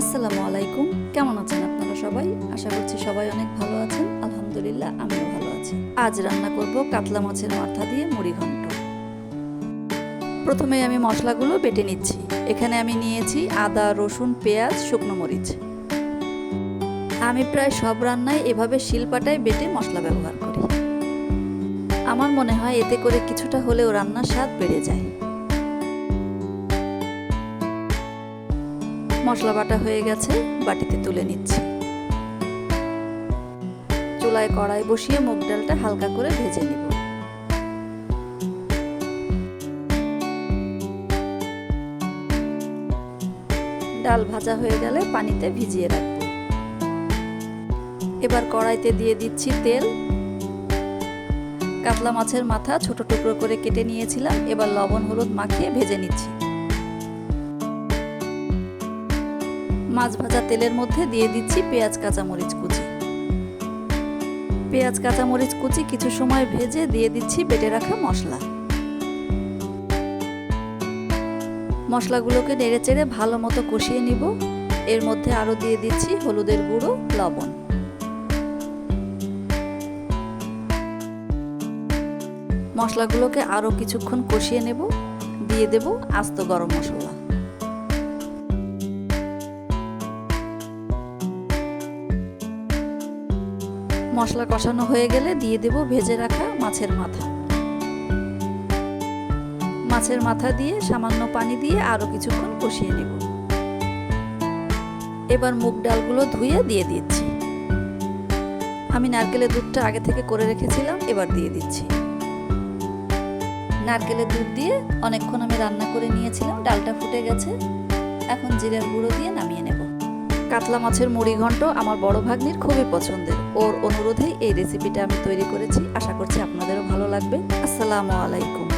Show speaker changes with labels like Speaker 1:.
Speaker 1: আসসালামু আলাইকুম। কেমন আছেন আপনারা সবাই? আশা করছি সবাই অনেক ভালো আছেন। আলহামদুলিল্লাহ, আমিও ভালো আছি। আজ রান্না করব কাতলা মাছের মাথা দিয়ে মুড়ি ঘন্ট। প্রথমে আমি মশলাগুলো বেটে নিচ্ছি। এখানে আমি নিয়েছি আদা, রসুন, পেঁয়াজ, শুকনো মরিচ। আমি প্রায় সব রান্নায় এভাবে শিলপাটায় বেটে মশলা ব্যবহার করি। আমার মনে হয় এতে করে কিছুটা হলেও রান্নার স্বাদ বেড়ে যায়। মশলা বাটা হয়ে গেছে, বাটিতে তুলে নিচ্ছি। চুলায় কড়াই বসিয়ে মুগ ডালটা হালকা করে ভেজে নিব। ডাল ভাজা হয়ে গেলে পানিতে ভিজিয়ে রাখব। এবার কড়াইতে দিয়ে দিচ্ছি তেল। কাতলা মাছের মাথা ছোট টুকরো করে কেটে নিয়েছিলাম, এবার লবণ হলুদ মাখিয়ে ভেজে নিচ্ছি। মাছ ভাজা তেলের মধ্যে দিয়ে দিচ্ছি পেঁয়াজ, কাঁচামরিচ কুচি। পেঁয়াজ, কাঁচামরিচ কুচি কিছু সময় ভেজে দিয়ে দিচ্ছি বেটে রাখা মশলা। মশলাগুলোকে নেড়ে চেড়ে ভালো মতো কষিয়ে নিব। এর মধ্যে আরও দিয়ে দিচ্ছি হলুদের গুঁড়ো, লবণ। মশলাগুলোকে আরও কিছুক্ষণ কষিয়ে নেব। দিয়ে দেব আস্ত গরম মশলা। মশলা কষানো হয়ে গেলে দিয়ে দেব ভেজে রাখা মাছের মাথা। মাছের মাথা দিয়ে সামান্য পানি দিয়ে আরও কিছুক্ষণ কষিয়ে নেব। এবার মুগ ডালগুলো ধুয়ে দিয়ে দিচ্ছি। আমি নারকেলের দুধটা আগে থেকে করে রেখেছিলাম, এবার দিয়ে দিচ্ছি। নারকেলের দুধ দিয়ে অনেকক্ষণ আমি রান্না করে নিয়েছিলাম, ডালটা ফুটে গেছে। এখন জিরার গুঁড়ো দিয়ে নামিয়ে নেব। কাতলা মাছের মুড়ি ঘন্ট আমার বড় ভাগ্নির খুবই পছন্দের। ওর অনুরোধে এই রেসিপিটা আমি তৈরি করেছি। আশা করছি আপনাদেরও ভালো লাগবে। আসসালামু আলাইকুম।